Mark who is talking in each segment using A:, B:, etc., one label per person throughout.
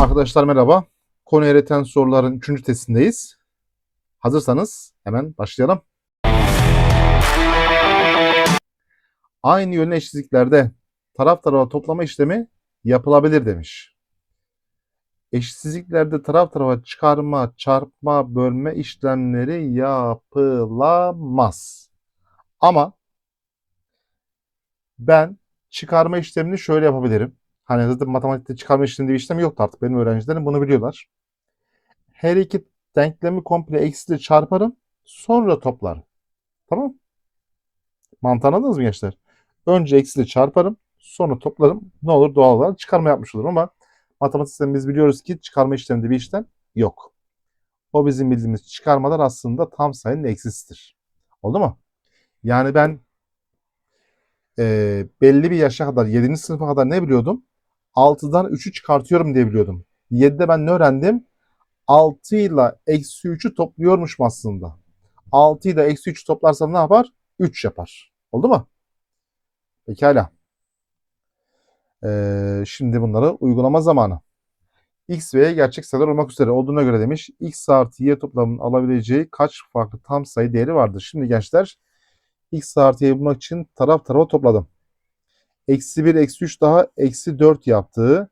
A: Arkadaşlar merhaba. Konu öğreten soruların 3. testindeyiz. Hazırsanız hemen başlayalım. Aynı yönlü eşitsizliklerde taraf tarafa toplama işlemi yapılabilir demiş. Eşitsizliklerde taraf tarafa çıkarma, çarpma, bölme işlemleri yapılamaz. Ama ben çıkarma işlemini şöyle yapabilirim. Hani zaten matematikte çıkarma işlemi diye bir işlem yoktu artık. Benim öğrencilerim bunu biliyorlar. Her iki denklemi komple eksiyle çarparım. Sonra toplarım. Tamam Mantığı anladınız mı gençler? Önce eksiyle çarparım. Sonra toplarım. Ne olur doğal olarak çıkarma yapmış olurum ama matematik sistemi biz biliyoruz ki çıkarma işleminde bir işlem yok. O bizim bildiğimiz çıkarmalar aslında tam sayının eksisidir. Oldu mu? Yani ben e, belli bir yaşa kadar 7. sınıfa kadar ne biliyordum? 6'dan 3'ü çıkartıyorum diye biliyordum. 7'de ben ne öğrendim? 6 ile eksi 3'ü topluyormuşum aslında. 6 ile eksi 3'ü toplarsam ne yapar? 3 yapar. Oldu mu? Pekala. Ee, şimdi bunları uygulama zamanı. X ve Y gerçek sayılar olmak üzere olduğuna göre demiş. X artı Y toplamının alabileceği kaç farklı tam sayı değeri vardır? Şimdi gençler X artı Y bulmak için taraf tarafa topladım eksi 1, eksi 3 daha eksi 4 yaptığı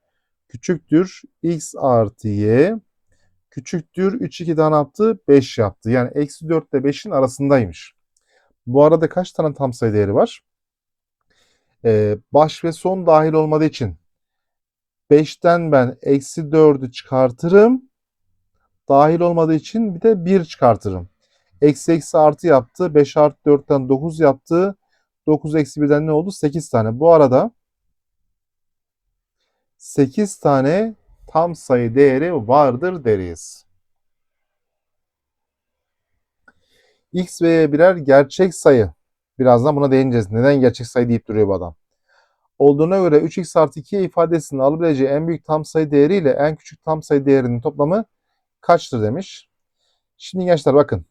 A: küçüktür x artı y küçüktür 3, 2 daha yaptı? 5 yaptı. Yani eksi 4 ile 5'in arasındaymış. Bu arada kaç tane tam sayı değeri var? Ee, baş ve son dahil olmadığı için 5'ten ben eksi 4'ü çıkartırım. Dahil olmadığı için bir de 1 çıkartırım. Eksi eksi artı yaptı. 5 artı 4'ten 9 yaptı. 9 eksi 1'den ne oldu? 8 tane. Bu arada 8 tane tam sayı değeri vardır deriz. X ve Y birer gerçek sayı. Birazdan buna değineceğiz. Neden gerçek sayı deyip duruyor bu adam. Olduğuna göre 3x artı 2 ifadesinin alabileceği en büyük tam sayı değeri ile en küçük tam sayı değerinin toplamı kaçtır demiş. Şimdi gençler bakın.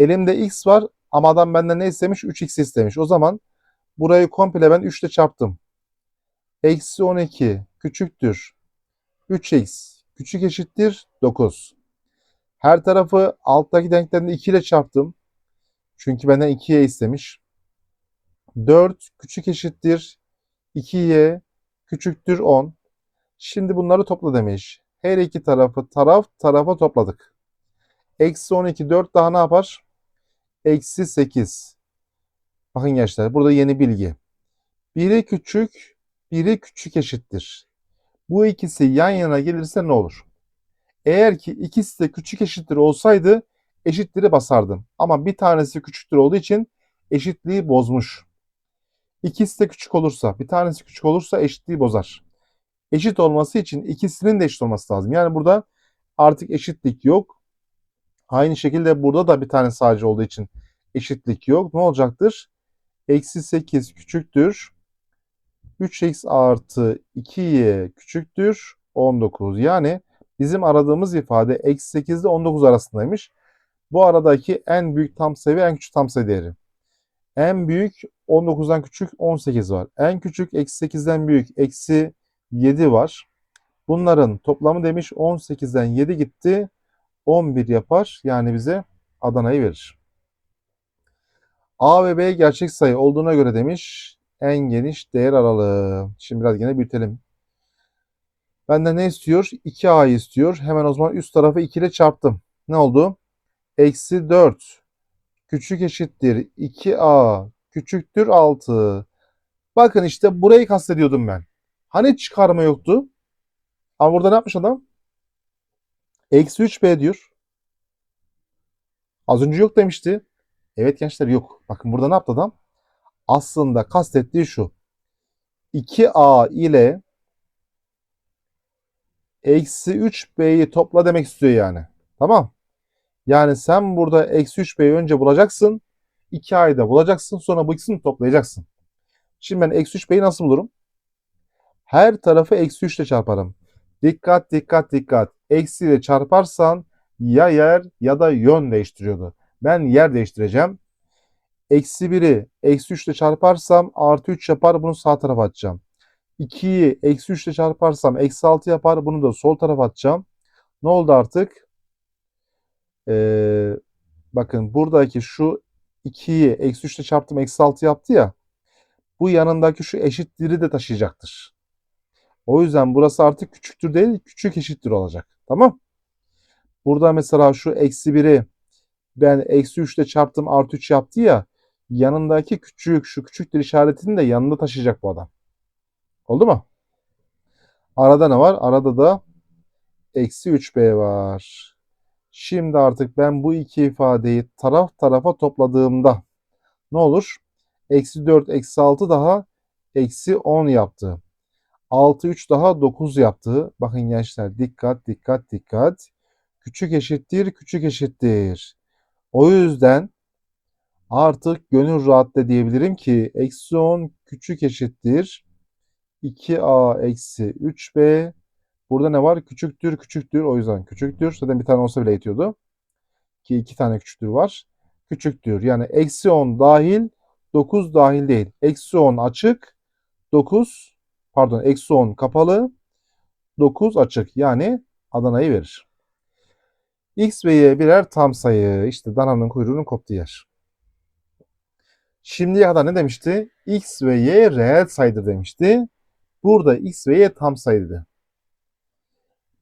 A: Elimde x var ama adam benden ne istemiş? 3x istemiş. O zaman burayı komple ben 3 ile çarptım. Eksi 12 küçüktür. 3x küçük eşittir 9. Her tarafı alttaki denklemde 2 ile çarptım. Çünkü benden 2y istemiş. 4 küçük eşittir 2y küçüktür 10. Şimdi bunları topla demiş. Her iki tarafı taraf tarafa topladık. Eksi 12 4 daha ne yapar? Eksi 8. Bakın gençler burada yeni bilgi. Biri küçük, biri küçük eşittir. Bu ikisi yan yana gelirse ne olur? Eğer ki ikisi de küçük eşittir olsaydı eşitleri basardım. Ama bir tanesi küçüktür olduğu için eşitliği bozmuş. İkisi de küçük olursa, bir tanesi küçük olursa eşitliği bozar. Eşit olması için ikisinin de eşit olması lazım. Yani burada artık eşitlik yok. Aynı şekilde burada da bir tane sadece olduğu için eşitlik yok. Ne olacaktır? Eksi 8 küçüktür. 3x artı 2y küçüktür 19. Yani bizim aradığımız ifade eksi 8 ile 19 arasındaymış. Bu aradaki en büyük tam sayı en küçük tam sayı değeri. En büyük 19'dan küçük 18 var. En küçük eksi 8'den büyük eksi 7 var. Bunların toplamı demiş 18'den 7 gitti. 11 yapar. Yani bize Adana'yı verir. A ve B gerçek sayı olduğuna göre demiş en geniş değer aralığı. Şimdi biraz yine büyütelim. Benden ne istiyor? 2A'yı istiyor. Hemen o zaman üst tarafı 2 ile çarptım. Ne oldu? Eksi 4 küçük eşittir 2A küçüktür 6. Bakın işte burayı kastediyordum ben. Hani çıkarma yoktu? Ama burada ne yapmış adam? Eksi 3b diyor. Az önce yok demişti. Evet gençler yok. Bakın burada ne yaptı adam? Aslında kastettiği şu. 2a ile eksi 3b'yi topla demek istiyor yani. Tamam. Yani sen burada eksi 3b'yi önce bulacaksın. 2a'yı da bulacaksın. Sonra bu ikisini toplayacaksın. Şimdi ben eksi 3b'yi nasıl bulurum? Her tarafı eksi 3 ile çarparım. Dikkat dikkat dikkat. Eksi ile çarparsan ya yer ya da yön değiştiriyordu. Ben yer değiştireceğim. Eksi 1'i eksi 3 ile çarparsam artı 3 yapar bunu sağ tarafa atacağım. 2'yi eksi 3 ile çarparsam eksi 6 yapar. Bunu da sol tarafa atacağım. Ne oldu artık? Ee, bakın buradaki şu 2'yi eksi 3 ile çarptım eksi 6 yaptı ya. Bu yanındaki şu eşitleri de taşıyacaktır. O yüzden burası artık küçüktür değil küçük eşittir olacak. Tamam. Burada mesela şu eksi 1'i ben eksi 3 ile çarptım artı 3 yaptı ya. Yanındaki küçük şu küçüktür işaretini de yanında taşıyacak bu adam. Oldu mu? Arada ne var? Arada da eksi 3b var. Şimdi artık ben bu iki ifadeyi taraf tarafa topladığımda ne olur? Eksi 4, eksi 6 daha eksi 10 yaptı. 6, 3 daha 9 yaptı. Bakın gençler dikkat, dikkat, dikkat. Küçük eşittir, küçük eşittir. O yüzden artık gönül rahatla diyebilirim ki eksi 10 küçük eşittir. 2a eksi 3b. Burada ne var? Küçüktür, küçüktür. O yüzden küçüktür. Zaten bir tane olsa bile yetiyordu. Ki iki tane küçüktür var. Küçüktür. Yani eksi 10 dahil, 9 dahil değil. Eksi 10 açık, 9 pardon eksi 10 kapalı, 9 açık. Yani Adana'yı verir. X ve Y birer tam sayı. İşte dananın kuyruğunun koptuğu yer. Şimdiye kadar ne demişti? X ve Y reel sayıdır demişti. Burada X ve Y tam sayıydı.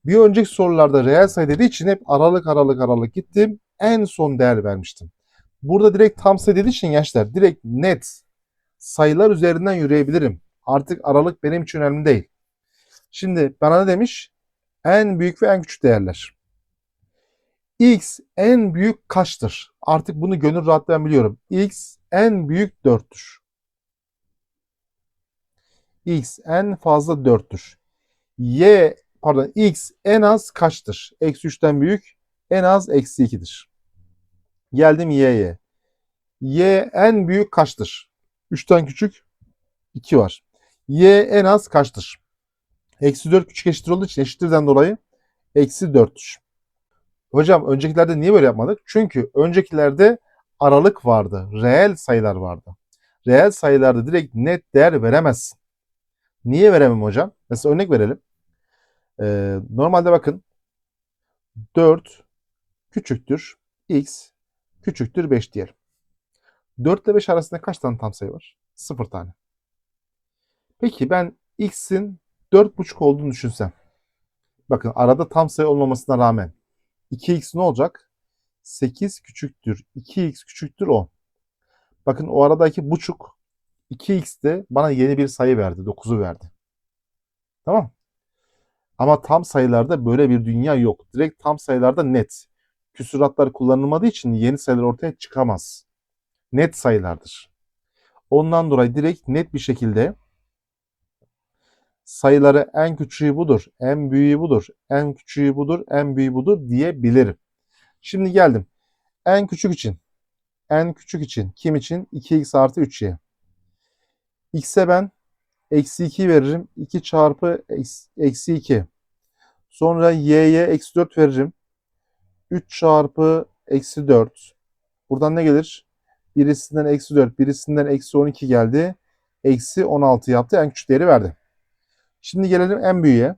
A: Bir önceki sorularda reel sayı dediği için hep aralık aralık aralık gittim. En son değer vermiştim. Burada direkt tam sayı dediği için gençler direkt net sayılar üzerinden yürüyebilirim. Artık aralık benim için önemli değil. Şimdi bana ne demiş? En büyük ve en küçük değerler. X en büyük kaçtır? Artık bunu gönül rahatlığıyla biliyorum. X en büyük 4'tür. X en fazla 4'tür. Y pardon X en az kaçtır? Eksi 3'ten büyük en az eksi 2'dir. Geldim Y'ye. Y en büyük kaçtır? 3'ten küçük 2 var. Y en az kaçtır? Eksi 4 küçük eşittir olduğu için eşittirden dolayı eksi 4'tür. Hocam öncekilerde niye böyle yapmadık? Çünkü öncekilerde aralık vardı. Reel sayılar vardı. Reel sayılarda direkt net değer veremezsin. Niye veremem hocam? Mesela örnek verelim. Ee, normalde bakın 4 küçüktür x küçüktür 5 diyelim. 4 ile 5 arasında kaç tane tam sayı var? 0 tane. Peki ben x'in 4,5 olduğunu düşünsem. Bakın arada tam sayı olmamasına rağmen 2x ne olacak? 8 küçüktür. 2x küçüktür 10. Bakın o aradaki buçuk 2x de bana yeni bir sayı verdi. 9'u verdi. Tamam. Ama tam sayılarda böyle bir dünya yok. Direkt tam sayılarda net. Küsuratlar kullanılmadığı için yeni sayılar ortaya çıkamaz. Net sayılardır. Ondan dolayı direkt net bir şekilde sayıları en küçüğü budur, en büyüğü budur, en küçüğü budur, en büyüğü budur diyebilirim. Şimdi geldim. En küçük için. En küçük için. Kim için? 2x artı 3y. x'e ben eksi 2 veririm. 2 çarpı eksi 2. Sonra y'ye eksi 4 veririm. 3 çarpı eksi 4. Buradan ne gelir? Birisinden eksi 4, birisinden eksi 12 geldi. Eksi 16 yaptı. En küçük değeri verdi. Şimdi gelelim en büyüğe.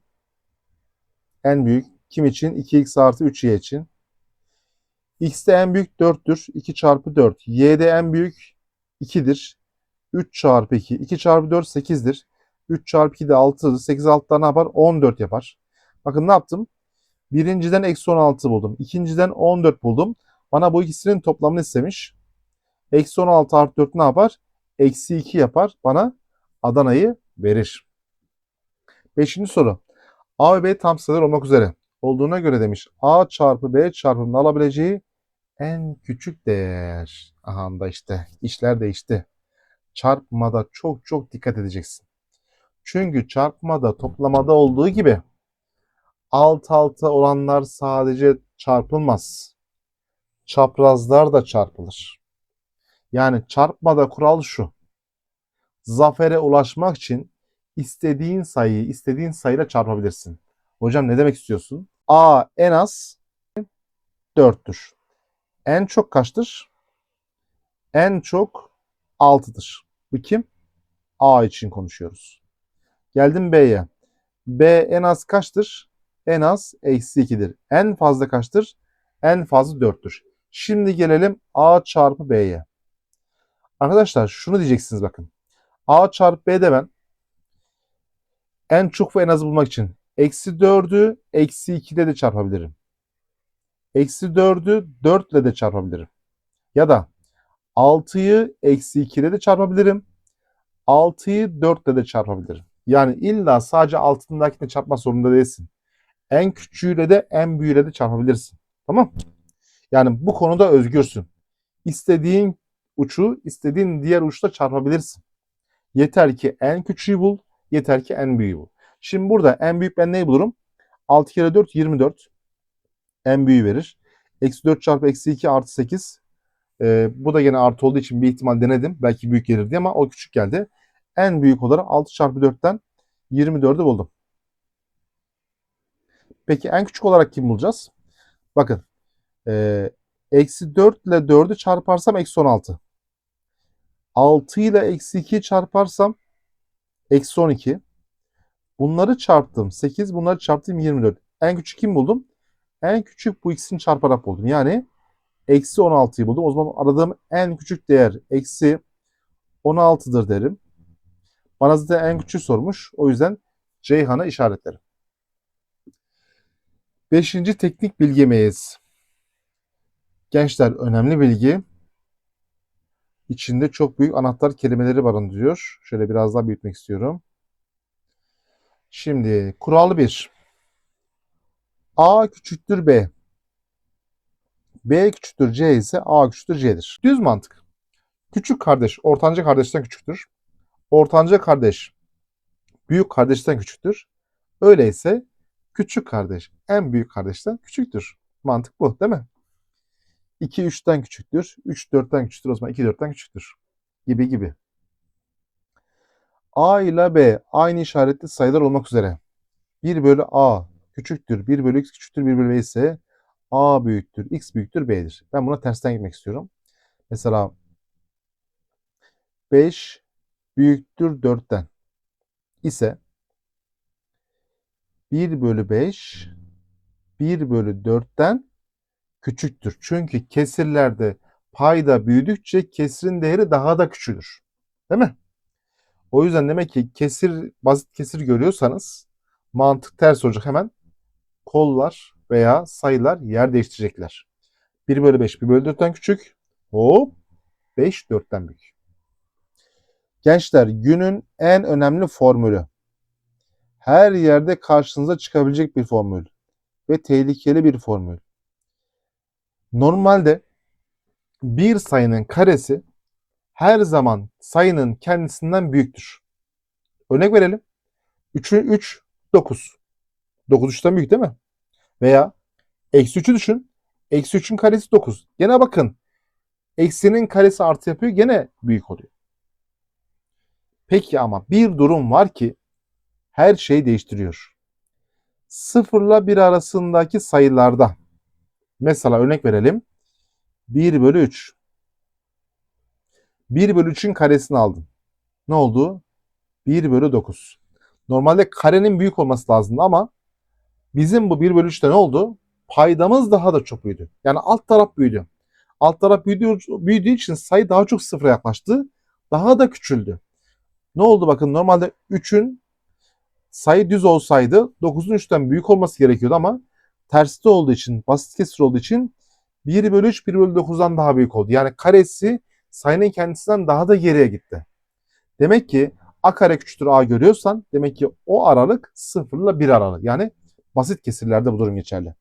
A: En büyük. Kim için? 2x artı 3y için. x'te en büyük 4'tür. 2 çarpı 4. y'de en büyük 2'dir. 3 çarpı 2. 2 çarpı 4 8'dir. 3 çarpı 2 de 6'dır. 8 6'da ne yapar? 14 yapar. Bakın ne yaptım? Birinciden eksi 16 buldum. İkinciden 14 buldum. Bana bu ikisinin toplamını istemiş. Eksi 16 artı 4 ne yapar? Eksi 2 yapar. Bana Adana'yı verir. Beşinci soru. A ve B tam sayılar olmak üzere olduğuna göre demiş. A çarpı B çarpımını alabileceği en küçük değer. Aha da işte işler değişti. Çarpmada çok çok dikkat edeceksin. Çünkü çarpmada toplamada olduğu gibi alt alta olanlar sadece çarpılmaz. Çaprazlar da çarpılır. Yani çarpmada kural şu. Zafere ulaşmak için istediğin sayıyı istediğin sayıyla çarpabilirsin. Hocam ne demek istiyorsun? A en az 4'tür. En çok kaçtır? En çok 6'dır. Bu kim? A için konuşuyoruz. Geldim B'ye. B en az kaçtır? En az eksi 2'dir. En fazla kaçtır? En fazla 4'tür. Şimdi gelelim A çarpı B'ye. Arkadaşlar şunu diyeceksiniz bakın. A çarpı B'de ben en çok ve en azı bulmak için eksi 4'ü eksi 2 ile de çarpabilirim. Eksi 4'ü 4 ile de çarpabilirim. Ya da 6'yı eksi 2 ile de çarpabilirim. 6'yı 4 ile de çarpabilirim. Yani illa sadece altındakine çarpma zorunda değilsin. En küçüğüyle de en büyüğüyle de çarpabilirsin. Tamam? Yani bu konuda özgürsün. İstediğin uçu istediğin diğer uçla çarpabilirsin. Yeter ki en küçüğü bul, yeter ki en büyüğü bul. Şimdi burada en büyük ben neyi bulurum? 6 kere 4 24. En büyüğü verir. Eksi 4 çarpı eksi 2 artı 8. Ee, bu da gene artı olduğu için bir ihtimal denedim. Belki büyük gelir diye ama o küçük geldi. En büyük olarak 6 çarpı 4'ten 24'ü buldum. Peki en küçük olarak kim bulacağız? Bakın. Ee, eksi 4 ile 4'ü çarparsam eksi 16. 6 ile eksi 2'yi çarparsam eksi 12. Bunları çarptım 8, bunları çarptım 24. En küçük kim buldum? En küçük bu ikisini çarparak buldum. Yani eksi 16'yı buldum. O zaman aradığım en küçük değer eksi 16'dır derim. Bana zaten en küçüğü sormuş. O yüzden Ceyhan'ı işaretlerim. Beşinci teknik bilgemeyiz. Gençler önemli bilgi. İçinde çok büyük anahtar kelimeleri barındırıyor. Şöyle biraz daha büyütmek istiyorum. Şimdi kural 1. A küçüktür B. B küçüktür C ise A küçüktür C'dir. Düz mantık. Küçük kardeş ortanca kardeşten küçüktür. Ortanca kardeş büyük kardeşten küçüktür. Öyleyse küçük kardeş en büyük kardeşten küçüktür. Mantık bu değil mi? 2 3'ten küçüktür. 3 4'ten küçüktür. O zaman 2 4'ten küçüktür. Gibi gibi. A ile B aynı işaretli sayılar olmak üzere 1 bölü A küçüktür, 1 bölü X küçüktür, 1 bölü B ise A büyüktür, X büyüktür, B'dir. Ben buna tersten gitmek istiyorum. Mesela 5 büyüktür 4'ten ise 1 bölü 5 1 bölü 4'ten küçüktür. Çünkü kesirlerde payda büyüdükçe kesirin değeri daha da küçülür. Değil mi? O yüzden demek ki kesir basit kesir görüyorsanız mantık ters olacak hemen kollar veya sayılar yer değiştirecekler. 1 bölü 5 1 bölü 4'ten küçük. Hop 5 4'ten büyük. Gençler günün en önemli formülü. Her yerde karşınıza çıkabilecek bir formül ve tehlikeli bir formül. Normalde bir sayının karesi her zaman sayının kendisinden büyüktür. Örnek verelim. 3'ü 3, 9. 9 3'ten büyük değil mi? Veya eksi 3'ü düşün. Eksi 3'ün karesi 9. Gene bakın. Eksinin karesi artı yapıyor. Gene büyük oluyor. Peki ama bir durum var ki her şeyi değiştiriyor. 0 ile 1 arasındaki sayılarda mesela örnek verelim. 1 bölü 3. 1 bölü 3'ün karesini aldım. Ne oldu? 1 bölü 9. Normalde karenin büyük olması lazımdı ama bizim bu 1 bölü 3'te ne oldu? Paydamız daha da çok büyüdü. Yani alt taraf büyüdü. Alt taraf büyüdüğü, büyüdüğü için sayı daha çok sıfıra yaklaştı. Daha da küçüldü. Ne oldu bakın normalde 3'ün sayı düz olsaydı 9'un 3'ten büyük olması gerekiyordu ama terste olduğu için, basit kesir olduğu için 1 bölü 3 1 bölü 9'dan daha büyük oldu. Yani karesi sayının kendisinden daha da geriye gitti. Demek ki a kare küçüktür a görüyorsan demek ki o aralık 0 ile 1 aralık. Yani basit kesirlerde bu durum geçerli.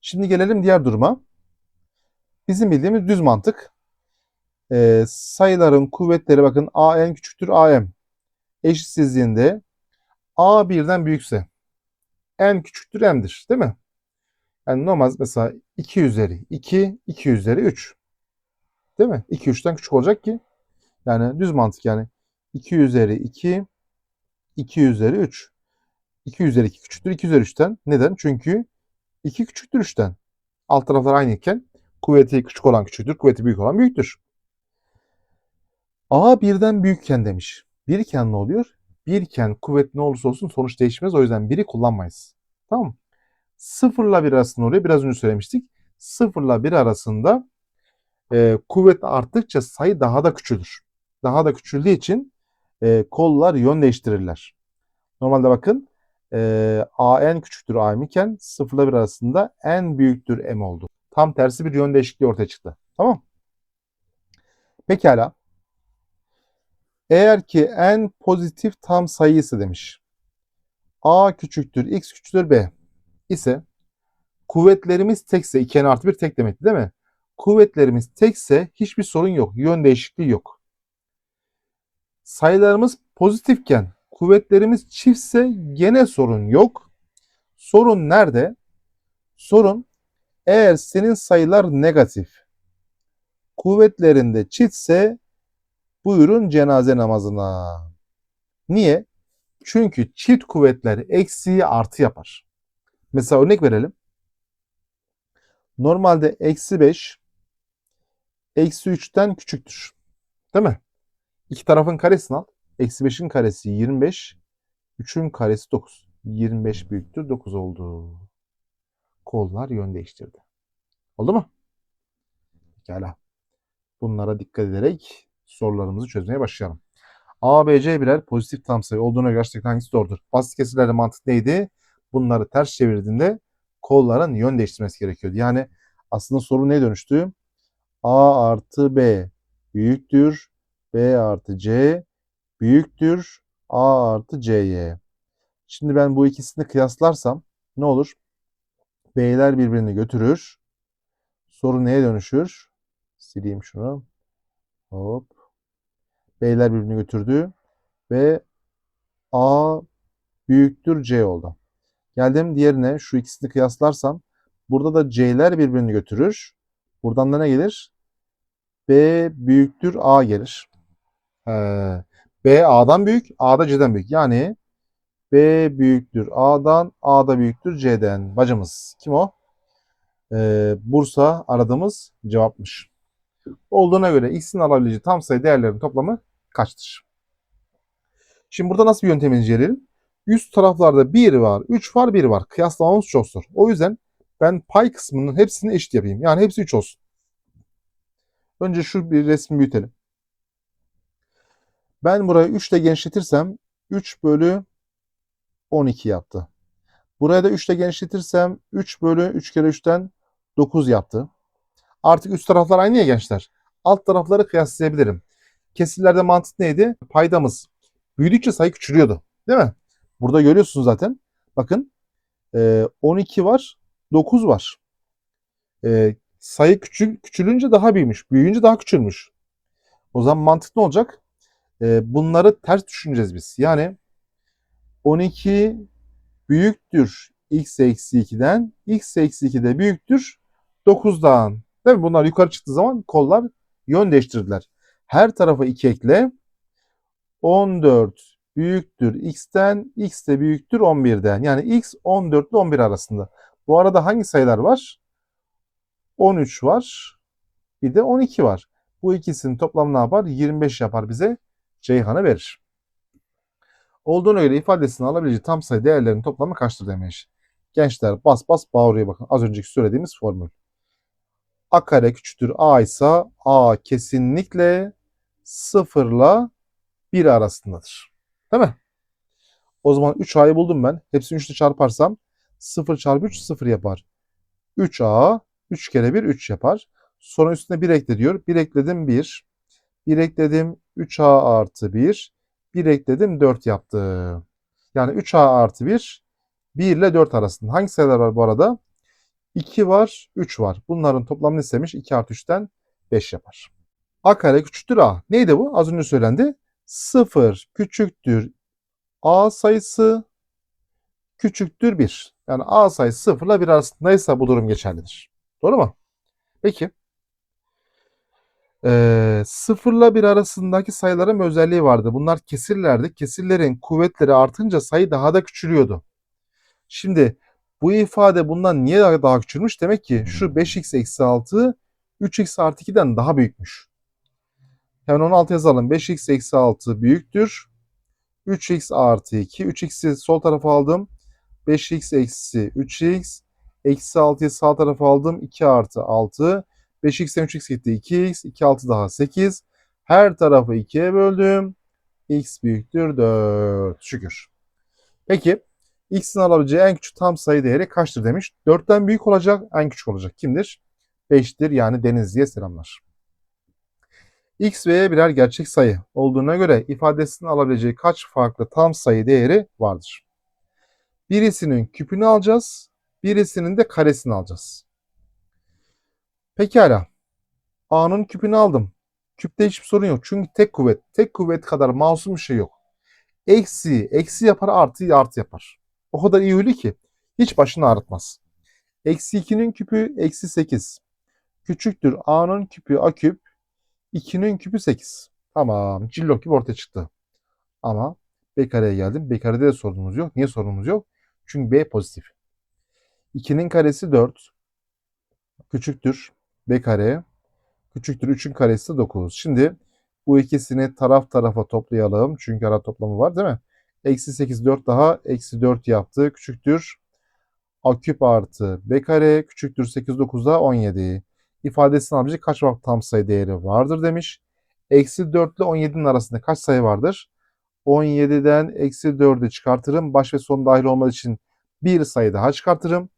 A: Şimdi gelelim diğer duruma. Bizim bildiğimiz düz mantık. Ee, sayıların kuvvetleri bakın a en küçüktür am. Eşitsizliğinde a birden büyükse en küçüktür m'dir değil mi? Yani normal mesela 2 üzeri 2, 2 üzeri 3. Değil mi? 2 3'ten küçük olacak ki. Yani düz mantık yani. 2 üzeri 2, 2 üzeri 3. 2 üzeri 2 küçüktür 2 üzeri 3'ten. Neden? Çünkü 2 küçüktür 3'ten. Alt taraflar aynıyken kuvveti küçük olan küçüktür, kuvveti büyük olan büyüktür. A birden büyükken demiş. Bir iken ne oluyor? Birken kuvvet ne olursa olsun sonuç değişmez. O yüzden biri kullanmayız. Tamam mı? Sıfırla bir arasında oluyor. Biraz önce söylemiştik. Sıfırla bir arasında e, kuvvet arttıkça sayı daha da küçülür. Daha da küçüldüğü için e, kollar yön değiştirirler. Normalde bakın e, a en küçüktür a m iken sıfırla bir arasında en büyüktür m oldu. Tam tersi bir yön değişikliği ortaya çıktı. Tamam Pekala. Eğer ki en pozitif tam sayısı demiş. a küçüktür x küçüktür b ise kuvvetlerimiz tekse 2n artı 1 tek demekti değil mi? Kuvvetlerimiz tekse hiçbir sorun yok. Yön değişikliği yok. Sayılarımız pozitifken kuvvetlerimiz çiftse gene sorun yok. Sorun nerede? Sorun eğer senin sayılar negatif, kuvvetlerinde çiftse buyurun cenaze namazına. Niye? Çünkü çift kuvvetler eksiği artı yapar. Mesela örnek verelim. Normalde eksi 5 eksi 3'ten küçüktür. Değil mi? İki tarafın karesini al. Eksi 5'in karesi 25. 3'ün karesi 9. 25 büyüktür 9 oldu. Kollar yön değiştirdi. Oldu mu? Pekala. Bunlara dikkat ederek sorularımızı çözmeye başlayalım. A, B, C birer pozitif tam sayı olduğuna göre gerçekten hangisi doğrudur? Basit kesirlerde mantık neydi? Bunları ters çevirdiğinde kolların yön değiştirmesi gerekiyordu. Yani aslında soru neye dönüştü? A artı B büyüktür. B artı C büyüktür. A artı C'ye. Şimdi ben bu ikisini kıyaslarsam ne olur? B'ler birbirini götürür. Soru neye dönüşür? Sileyim şunu. Hop. B'ler birbirini götürdü. Ve A büyüktür C oldu. Geldim diğerine şu ikisini kıyaslarsam burada da C'ler birbirini götürür. Buradan da ne gelir? B büyüktür A gelir. Ee, B A'dan büyük, A da C'den büyük. Yani B büyüktür A'dan, A da büyüktür C'den. Bacımız kim o? Ee, Bursa aradığımız cevapmış. Olduğuna göre x'in alabileceği tam sayı değerlerin toplamı kaçtır? Şimdi burada nasıl bir yöntem inceleyelim? Üst taraflarda 1 var, 3 var, 1 var. Kıyaslamamız çok zor. O yüzden ben pay kısmının hepsini eşit yapayım. Yani hepsi 3 olsun. Önce şu bir resmi büyütelim. Ben burayı 3 ile genişletirsem 3 bölü 12 yaptı. Buraya da 3 ile genişletirsem 3 bölü 3 kere 3'ten 9 yaptı. Artık üst taraflar aynı ya gençler. Alt tarafları kıyaslayabilirim. Kesirlerde mantık neydi? Paydamız büyüdükçe sayı küçülüyordu. Değil mi? Burada görüyorsunuz zaten. Bakın 12 var, 9 var. E, sayı küçül, küçülünce daha büyümüş. Büyüyünce daha küçülmüş. O zaman mantık ne olacak? E, bunları ters düşüneceğiz biz. Yani 12 büyüktür x eksi 2'den. x eksi 2 de büyüktür 9'dan. Değil mi? Bunlar yukarı çıktığı zaman kollar yön değiştirdiler. Her tarafa 2 ekle. 14 büyüktür x'ten, x de büyüktür 11'den. Yani x 14 ile 11 arasında. Bu arada hangi sayılar var? 13 var. Bir de 12 var. Bu ikisinin toplamı ne yapar? 25 yapar bize. Ceyhan'ı verir. Olduğuna göre ifadesini alabileceği tam sayı değerlerinin toplamı kaçtır demiş. Gençler bas bas bağırıyor bakın. Az önceki söylediğimiz formül. A kare küçüktür A ise A kesinlikle 0 ile 1 arasındadır. Değil mi? O zaman 3A'yı buldum ben. Hepsini 3 ile çarparsam 0 çarpı 3 0 yapar. 3A 3 kere 1 3 yapar. Sonra üstüne 1 ekle diyor. 1 ekledim 1. 1 ekledim 3A artı 1. 1 ekledim 4 yaptı. Yani 3A artı 1 1 ile 4 arasında. Hangi sayılar var bu arada? 2 var, 3 var. Bunların toplamını istemiş. 2 artı 3'ten 5 yapar. A kare küçüktür A. Neydi bu? Az önce söylendi. 0 küçüktür A sayısı küçüktür 1. Yani A sayısı 0 ile 1 arasındaysa bu durum geçerlidir. Doğru mu? Peki. Ee, 0 ile 1 arasındaki sayıların bir özelliği vardı. Bunlar kesirlerdi. Kesirlerin kuvvetleri artınca sayı daha da küçülüyordu. Şimdi bu ifade bundan niye daha, küçülmüş? Demek ki şu 5x eksi 6 3x artı 2'den daha büyükmüş. Hemen 16 yazalım. 5x eksi 6 büyüktür. 3x artı 2. 3x'i sol tarafa aldım. 5x eksi 3x. Eksi 6'yı sağ tarafa aldım. 2 artı 6. 5x'ten 3x gitti. 2x. 2 6 daha 8. Her tarafı 2'ye böldüm. x büyüktür 4. Şükür. Peki x'in alabileceği en küçük tam sayı değeri kaçtır demiş. 4'ten büyük olacak, en küçük olacak. Kimdir? 5'tir yani Denizli'ye selamlar. X ve y birer gerçek sayı olduğuna göre ifadesinin alabileceği kaç farklı tam sayı değeri vardır? Birisinin küpünü alacağız, birisinin de karesini alacağız. Pekala. A'nın küpünü aldım. Küpte hiçbir sorun yok. Çünkü tek kuvvet. Tek kuvvet kadar masum bir şey yok. Eksi, eksi yapar, artı, artı yapar. O kadar iyi huylu ki hiç başını ağrıtmaz. Eksi 2'nin küpü eksi 8. Küçüktür A'nın küpü A küp. 2'nin küpü 8. Tamam. Cillop gibi ortaya çıktı. Ama B kareye geldim. B karede de sorunumuz yok. Niye sorunumuz yok? Çünkü B pozitif. 2'nin karesi 4. Küçüktür B kare. Küçüktür 3'ün karesi de 9. Şimdi bu ikisini taraf tarafa toplayalım. Çünkü ara toplamı var değil mi? Eksi 8 4 daha eksi 4 yaptı. Küçüktür a küp artı b kare küçüktür 8 9 daha 17. İfadesini alabilecek kaç tam sayı değeri vardır demiş. Eksi 4 ile 17'nin arasında kaç sayı vardır? 17'den eksi 4'ü çıkartırım. Baş ve son dahil olmadığı için bir sayı daha çıkartırım.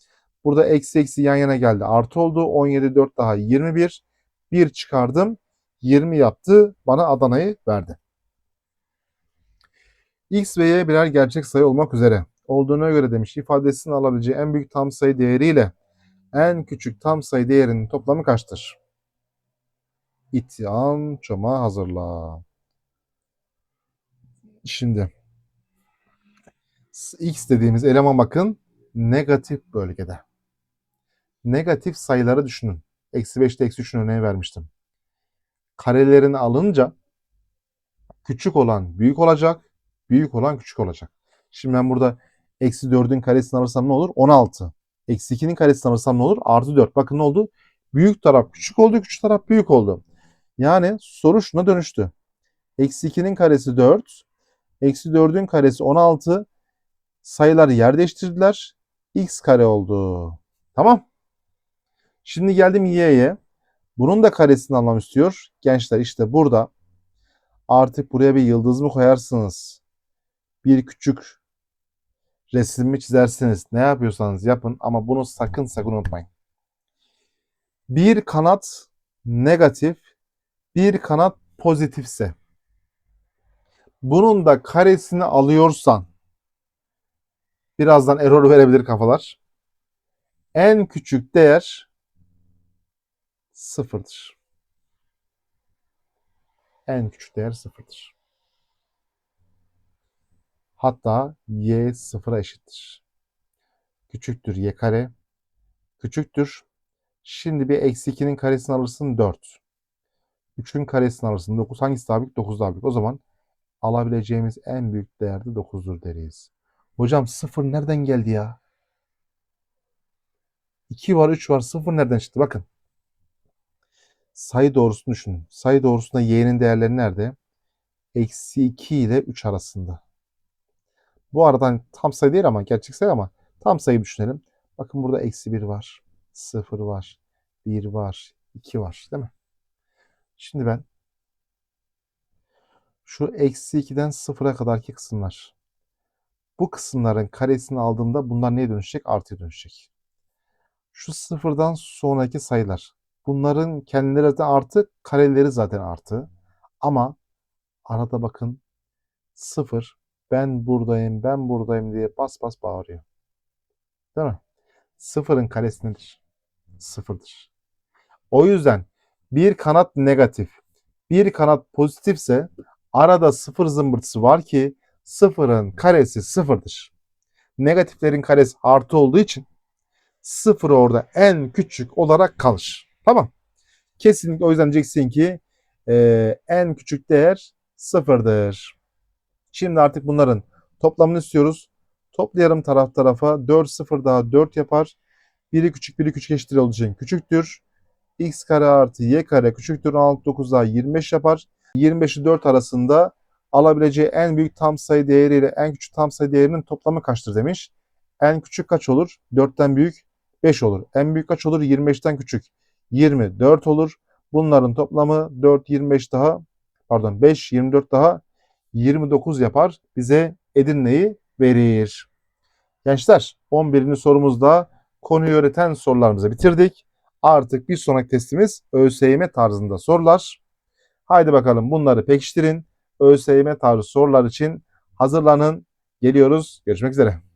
A: Burada eksi eksi yan yana geldi. Artı oldu. 17 4 daha 21. 1 çıkardım. 20 yaptı. Bana Adana'yı verdi. X ve Y birer gerçek sayı olmak üzere olduğuna göre demiş ifadesini alabileceği en büyük tam sayı değeriyle en küçük tam sayı değerinin toplamı kaçtır? İtiam çoma hazırla. Şimdi x dediğimiz eleman bakın negatif bölgede. Negatif sayıları düşünün. Eksi 5'te eksi 3'ün örneği vermiştim. Karelerini alınca küçük olan büyük olacak, büyük olan küçük olacak. Şimdi ben burada eksi 4'ün karesini alırsam ne olur? 16. Eksi 2'nin karesini alırsam ne olur? Artı 4. Bakın ne oldu? Büyük taraf küçük oldu, küçük taraf büyük oldu. Yani soru şuna dönüştü. Eksi 2'nin karesi 4. Eksi 4'ün karesi 16. Sayıları yer değiştirdiler. X kare oldu. Tamam. Şimdi geldim y'ye. Bunun da karesini almam istiyor. Gençler işte burada artık buraya bir yıldız mı koyarsınız? Bir küçük resmi çizersiniz. Ne yapıyorsanız yapın ama bunu sakın sakın unutmayın. Bir kanat negatif, bir kanat pozitifse bunun da karesini alıyorsan birazdan error verebilir kafalar. En küçük değer sıfırdır. En küçük değer sıfırdır. Hatta y sıfıra eşittir. Küçüktür y kare. Küçüktür. Şimdi bir eksi 2'nin karesini alırsın 4. 3'ün karesini alırsın 9. Hangisi daha büyük? 9 daha büyük. O zaman alabileceğimiz en büyük değer de 9'dur deriz. Hocam 0 nereden geldi ya? 2 var 3 var 0 nereden çıktı? Bakın. Sayı doğrusunu düşünün. Sayı doğrusunda y'nin değerleri nerede? Eksi 2 ile 3 arasında. Bu aradan tam sayı değil ama gerçek sayı ama tam sayı düşünelim. Bakın burada eksi 1 var. 0 var. 1 var. 2 var. Değil mi? Şimdi ben şu eksi 2'den 0'a kadarki kısımlar. Bu kısımların karesini aldığımda bunlar neye dönüşecek? Artıya dönüşecek. Şu sıfırdan sonraki sayılar. Bunların kendileri zaten artı, kareleri zaten artı. Ama arada bakın 0, ben buradayım, ben buradayım diye bas bas bağırıyor. Değil mi? Sıfırın karesi nedir? Sıfırdır. O yüzden bir kanat negatif, bir kanat pozitifse arada sıfır zımbırtısı var ki sıfırın karesi sıfırdır. Negatiflerin karesi artı olduğu için sıfır orada en küçük olarak kalır. Tamam. Kesinlikle o yüzden diyeceksin ki e, en küçük değer sıfırdır. Şimdi artık bunların toplamını istiyoruz. Toplayalım taraf tarafa. 4 0 daha 4 yapar. Biri küçük biri küçük eşittir olduğu küçüktür. x kare artı y kare küçüktür 16 9 daha 25 yapar. 25'i 4 arasında alabileceği en büyük tam sayı değeri ile en küçük tam sayı değerinin toplamı kaçtır demiş. En küçük kaç olur? 4'ten büyük 5 olur. En büyük kaç olur? 25'ten küçük. 24 olur. Bunların toplamı 4, 25 daha pardon 5, 24 daha 29 yapar. Bize Edirne'yi verir. Gençler 11. sorumuzda konuyu öğreten sorularımızı bitirdik. Artık bir sonraki testimiz ÖSYM tarzında sorular. Haydi bakalım bunları pekiştirin. ÖSYM tarzı sorular için hazırlanın. Geliyoruz. Görüşmek üzere.